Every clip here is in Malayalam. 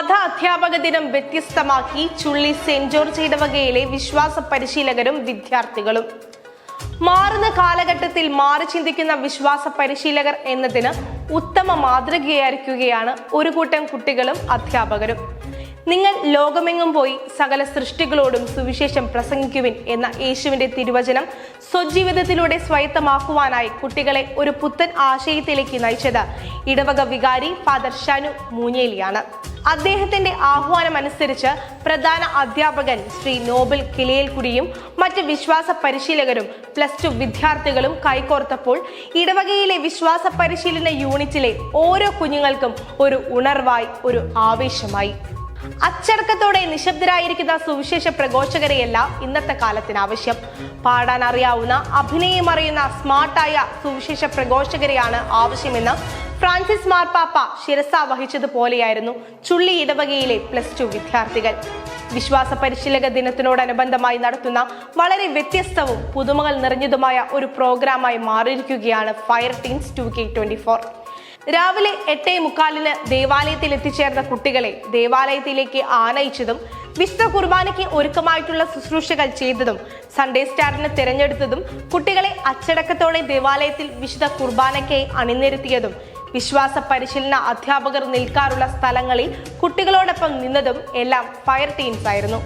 മത അധ്യാപക ദിനം വ്യത്യസ്തമാക്കി ചുള്ളി സെന്റ് ജോർജ് ഇടവകയിലെ വിശ്വാസ പരിശീലകരും വിദ്യാർത്ഥികളും. മാറുന്ന കാലഘട്ടത്തിൽ മാറി ചിന്തിക്കുന്ന വിശ്വാസ പരിശീലകർ എന്നതിന് ഉത്തമ മാതൃകയായിരിക്കുകയാണ് ഒരു കൂട്ടം കുട്ടികളും അധ്യാപകരും. നിങ്ങൾ ലോകമെങ്ങും പോയി സകല സൃഷ്ടികളോടും സുവിശേഷം പ്രസംഗിക്കുവിൻ എന്ന യേശുവിന്റെ തിരുവചനം സ്വജീവിതത്തിലൂടെ സ്വായത്തമാക്കുവാനായി കുട്ടികളെ ഒരു പുത്തൻ ആശയത്തിലേക്ക് നയിച്ചത് ഇടവക വികാരി ഫാദർ ഷാനു മൂഞ്ഞേലിയാണ്. അദ്ദേഹത്തിന്റെ ആഹ്വാനം അനുസരിച്ച് പ്രധാന അധ്യാപകൻ ശ്രീ നോബൽ കിളിയൽക്കുടിയും മറ്റ് വിശ്വാസ പരിശീലകരും പ്ലസ് ടു വിദ്യാർത്ഥികളും കൈകോർത്തപ്പോൾ ഇടവകയിലെ വിശ്വാസ പരിശീലന യൂണിറ്റിലെ ഓരോ കുഞ്ഞുങ്ങൾക്കും ഒരു ഉണർവായി ഒരു ആവേശമായി. അച്ചടക്കത്തോടെ നിശബ്ദരായിരിക്കുന്ന സുവിശേഷ പ്രഘോഷകരെയല്ല ഇന്നത്തെ കാലത്തിന് ആവശ്യം. പാടാൻ അറിയാവുന്ന അഭിനയം അറിയുന്ന സ്മാർട്ടായ സുവിശേഷ പ്രഘോഷകരെയാണ് ആവശ്യമെന്ന് ഫ്രാൻസിസ് മാർപ്പാപ്പ ശിരസ വഹിച്ചതുപോലെയായിരുന്നു ചുള്ളി ഇടവകയിലെ പ്ലസ് ടു വിദ്യാർത്ഥികൾ. വിശ്വാസ പരിശീലക ദിനത്തിനോടനുബന്ധമായി നടത്തുന്ന വളരെ വ്യത്യസ്തവും പുതുമകൾ നിറഞ്ഞതുമായ ഒരു പ്രോഗ്രാമായി മാറിയിരിക്കുകയാണ് fire teams two K twenty four. രാവിലെ എട്ടേ മുക്കാലിന് ദേവാലയത്തിൽ എത്തിച്ചേർന്ന കുട്ടികളെ ദേവാലയത്തിലേക്ക് ആനയിച്ചതും വിശുദ്ധ കുർബാനയ്ക്ക് ഒരുക്കമായിട്ടുള്ള ശുശ്രൂഷകൾ ചെയ്തതും സൺഡേ സ്റ്റാറിന് തിരഞ്ഞെടുത്തതും കുട്ടികളെ അച്ചടക്കത്തോടെ ദേവാലയത്തിൽ വിശുദ്ധ കുർബാനയ്ക്ക് അണിനിരത്തിയതും വിശ്വാസ പരിശീലന അധ്യാപകർ നിൽക്കാറുള്ള സ്ഥലങ്ങളിൽ കുട്ടികളോടൊപ്പം നിന്നതും എല്ലാം ഫയർ ടീംസ് ആയിരുന്നു.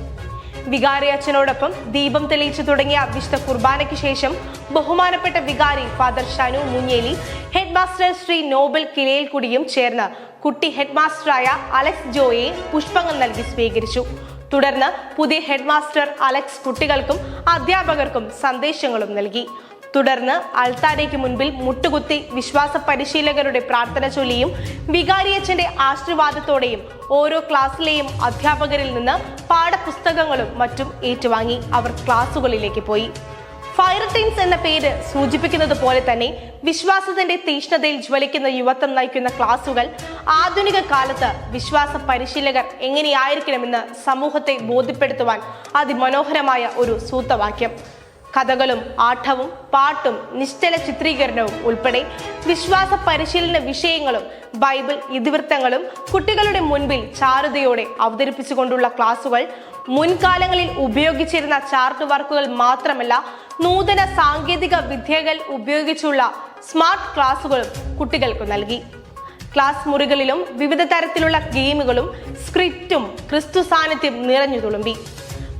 വികാരി അച്ഛനോടൊപ്പം ദീപം തെളിയിച്ചു തുടങ്ങിയ വിശുദ്ധ കുർബാനയ്ക്ക് ശേഷം ബഹുമാനപ്പെട്ട വികാരി father Shanu Munjeli head master Shri Noble കിലയിൽക്കുടിയും ചേർന്ന് കുട്ടി ഹെഡ്മാസ്റ്ററായ അലക്സ് ജോയെ പുഷ്പങ്ങൾ നൽകി സ്വീകരിച്ചു. തുടർന്ന് പുതിയ ഹെഡ്മാസ്റ്റർ അലക്സ് കുട്ടികൾക്കും അധ്യാപകർക്കും സന്ദേശങ്ങളും നൽകി. തുടർന്ന് അൾത്താരയ്ക്ക് മുൻപിൽ മുട്ടുകുത്തി വിശ്വാസ പരിശീലകരുടെ പ്രാർത്ഥന ചൊല്ലിയും വികാരിയച്ഛന്റെ ആശീർവാദത്തോടെയും ഓരോ ക്ലാസ്സിലെയും അധ്യാപകരിൽ നിന്ന് പാഠപുസ്തകങ്ങളും മറ്റും ഏറ്റുവാങ്ങി അവർ ക്ലാസ്സുകളിലേക്ക് പോയി. ഫയർ ടീംസ് എന്ന പേര് സൂചിപ്പിക്കുന്നത് പോലെ തന്നെ വിശ്വാസത്തിന്റെ തീഷ്ണതയിൽ ജ്വലിക്കുന്ന യുവത്വം നയിക്കുന്ന ക്ലാസുകൾ ആധുനിക കാലത്ത് വിശ്വാസ പരിശീലകർ എങ്ങനെയായിരിക്കണമെന്ന് സമൂഹത്തെ ബോധ്യപ്പെടുത്തുവാൻ അതിമനോഹരമായ ഒരു സൂത്രവാക്യം. കഥകളും ആട്ടവും പാട്ടും നിശ്ചല ചിത്രീകരണവും ഉൾപ്പെടെ വിശ്വാസ പരിശീലന വിഷയങ്ങളും ബൈബിൾ ഇതിവൃത്തങ്ങളും കുട്ടികളുടെ മുൻപിൽ ചാരുതയോടെ അവതരിപ്പിച്ചുകൊണ്ടുള്ള ക്ലാസുകൾ മുൻകാലങ്ങളിൽ ഉപയോഗിച്ചിരുന്ന ചാർട്ട് വർക്കുകൾ മാത്രമല്ല നൂതന സാങ്കേതിക വിദ്യകൾ ഉപയോഗിച്ചുള്ള സ്മാർട്ട് ക്ലാസുകളും കുട്ടികൾക്ക് നൽകി. ക്ലാസ് മുറികളിലും വിവിധ തരത്തിലുള്ള ഗെയിമുകളും സ്ക്രിപ്റ്റും ക്രിസ്തു സാന്നിധ്യം നിറഞ്ഞു തുളുമ്പി.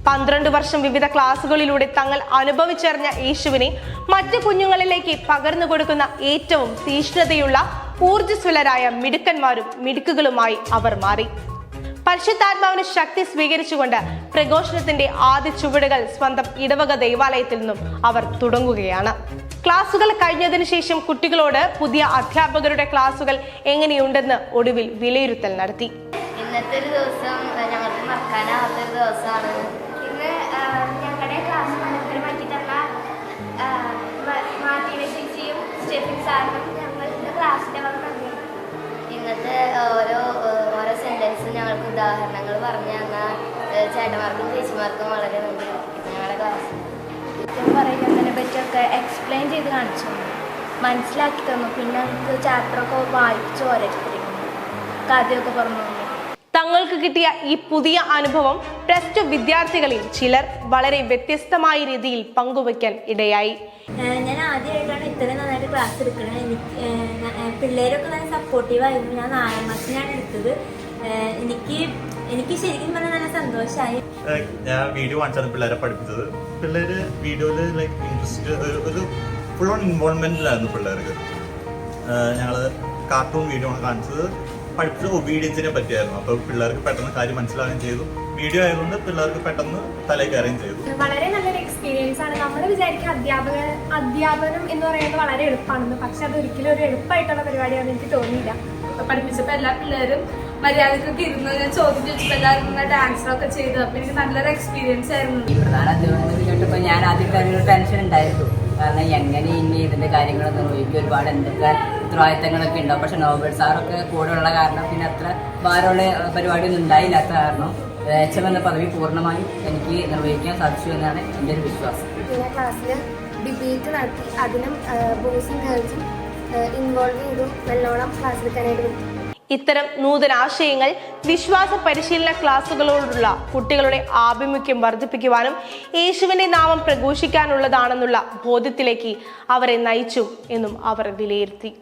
പന്ത്രണ്ട് വർഷം വിവിധ ക്ലാസുകളിലൂടെ തങ്ങൾ അനുഭവിച്ചറിഞ്ഞ യേശുവിനെ മറ്റു കുഞ്ഞുങ്ങളിലേക്ക് പകർന്നു കൊടുക്കുന്ന ഏറ്റവും തീഷ്ണതയുള്ള ഊർജസ്വലരായ മിടുക്കന്മാരും മിടുക്കുകളുമായി അവർ മാറി. പരിശുദ്ധാത്മാവിന് ശക്തി സ്വീകരിച്ചുകൊണ്ട് പ്രഘോഷണത്തിന്റെ ആദ്യ ചുവടുകൾ സ്വന്തം ഇടവക ദൈവാലയത്തിൽ നിന്നും അവർ തുടങ്ങുകയാണ്. ക്ലാസുകൾ കഴിഞ്ഞതിന് ശേഷം കുട്ടികളോട് പുതിയ അധ്യാപകരുടെ ക്ലാസുകൾ എങ്ങനെയുണ്ടെന്ന് ഒടുവിൽ വിലയിരുത്തൽ നടത്തി. ഇന്നത്തെ ഒരു ദിവസം ഞങ്ങൾക്ക് മറക്കാനാവാത്ത ഒരു ദിവസമാണ്. ഇന്ന് ഞങ്ങളുടെ ക്ലാസ് മനസ്സിൽ മാറ്റി തന്ന ആഹ്, ചേച്ചിയും സ്റ്റെഫിൻ സാറിനും ഇന്ന് ക്ലാസ്സിന്റെ വന്ന്. ഇന്നത്തെ ഓരോ ഓരോ സെന്റൻസും ഞങ്ങൾക്ക് ഉദാഹരണങ്ങൾ പറഞ്ഞു തന്ന ചേട്ടന്മാർക്കും ചേച്ചിമാർക്കും വളരെ നന്ദി. ഞങ്ങളുടെ ക്ലാസ് കുറ്റം പറയുന്നതിനെ പറ്റിയൊക്കെ എക്സ്പ്ലെയിൻ ചെയ്ത് കാണിച്ചു. തന്നു. മനസ്സിലാക്കി തന്നു പിന്നെ നമുക്ക് ചാപ്റ്ററൊക്കെ വായിച്ചു ഓരോരുത്തരും കഥയൊക്കെ പറഞ്ഞു തന്നു. തങ്ങൾക്ക് കിട്ടിയ ഈ പുതിയ അനുഭവം പ്ലസ് ടു വിദ്യാർത്ഥികളിൽ ചിലർ വളരെ വ്യത്യസ്തമായ രീതിയിൽ പങ്കുവയ്ക്കാൻ ഇടയായി. ഞാൻ ആദ്യമായിട്ടാണ് ഇത്രയും നന്നായിട്ട് ക്ലാസ് എടുക്കുന്നത് എനിക്ക് പിള്ളേരൊക്കെ നല്ല സപ്പോർട്ടീവായിരുന്നു ഞാൻ നാലാം ക്ലാസ്സിലാണ് എടുത്തത്. എനിക്ക് എനിക്ക് ശരിക്കും പറഞ്ഞാൽ നല്ല സന്തോഷമായി ഞാൻ വീഡിയോ കാണിച്ചാണ് പിള്ളേരെ പഠിപ്പിച്ചത്. പിള്ളേര് വീഡിയോയിൽ ലൈക്ക് ഇൻട്രസ്റ്റ് ഒരു ഫുൾ ഓൺ ഇൻവോൾവ്മെന്റിലായിരുന്നു പിള്ളേർക്ക്. ഞങ്ങൾ കാർട്ടൂൺ വീഡിയോ ആണ് കാണിച്ചത്. പഠിപ്പിച്ചത് ഒബീഡിയൻസിനെ പറ്റിയായിരുന്നു. അപ്പോൾ പിള്ളേർക്ക് പെട്ടെന്ന് കാര്യം മനസ്സിലാവുകയും ചെയ്തു. വീഡിയോ ആയതുകൊണ്ട് പിള്ളേർക്ക് പെട്ടെന്ന് തലയിൽ കയറുകയും ചെയ്തു. വളരെ നല്ലൊരു എക്സ്പീരിയൻസ് ആണ്. നമ്മൾ വിചാരിക്കുക അധ്യാപക അധ്യാപനം എന്ന് പറയുന്നത് വളരെ എളുപ്പമാണെന്ന് പക്ഷെ അത് ഒരിക്കലും ഒരു എളുപ്പമായിട്ടുള്ള പരിപാടിയാണെന്ന് എനിക്ക് തോന്നിയില്ല. പഠിപ്പിച്ചപ്പോൾ എല്ലാ പിള്ളേരും മര്യാദക്കൊക്കെ ഇരുന്ന് ഞാൻ ചോദ്യം ചോദിച്ചപ്പോൾ എല്ലാവരും നന്നായിട്ട് ആൻസർ ഒക്കെ ചെയ്തു. അപ്പോൾ എനിക്ക് നല്ലൊരു എക്സ്പീരിയൻസ് ആയിരുന്നു. ഈ പ്രധാന അധ്യാപനം കേട്ടപ്പോൾ ഞാൻ ആദ്യത്തെ ഒരു ടെൻഷൻ ഉണ്ടായിരുന്നു. കാരണം എങ്ങനെ ഇനി ഇതിന്റെ കാര്യങ്ങളൊക്കെ നോക്കി ഒരുപാട് എന്തൊക്കെ ഉത്തരവാദിത്തങ്ങളൊക്കെ ഉണ്ടാവും. പക്ഷെ നോബൽ സാറൊക്കെ കൂടെ ഉള്ള കാരണം പിന്നെ അത്ര ഭാരമുള്ള പരിപാടിയൊന്നും ഉണ്ടായില്ലാത്ത കാരണം എച്ച് എം എന്ന പദവി പൂർണമായും എനിക്ക് നിർവഹിക്കാൻ സാധിച്ചു എന്നാണ് എന്റെ ഒരു വിശ്വാസം. പിന്നെ ക്ലാസ്സിൽ ഡിബേറ്റ് നടത്തി. അതിനും ബോയ്സും ഗേൾസും ഇൻവോൾവ് ചെയ്തു. നല്ലോണം ക്ലാസ് എടുക്കാനായിട്ട് പറ്റി. ഇത്തരം നൂതനാശയങ്ങൾ വിശ്വാസ പരിശീലന ക്ലാസ്സുകളോടുള്ള കുട്ടികളുടെ ആഭിമുഖ്യം വർദ്ധിപ്പിക്കുവാനും യേശുവിന്റെ നാമം പ്രഘോഷിക്കാനുള്ളതാണെന്നുള്ള ബോധ്യത്തിലേക്ക് അവരെ നയിച്ചു എന്നും അവർ വിലയിരുത്തി.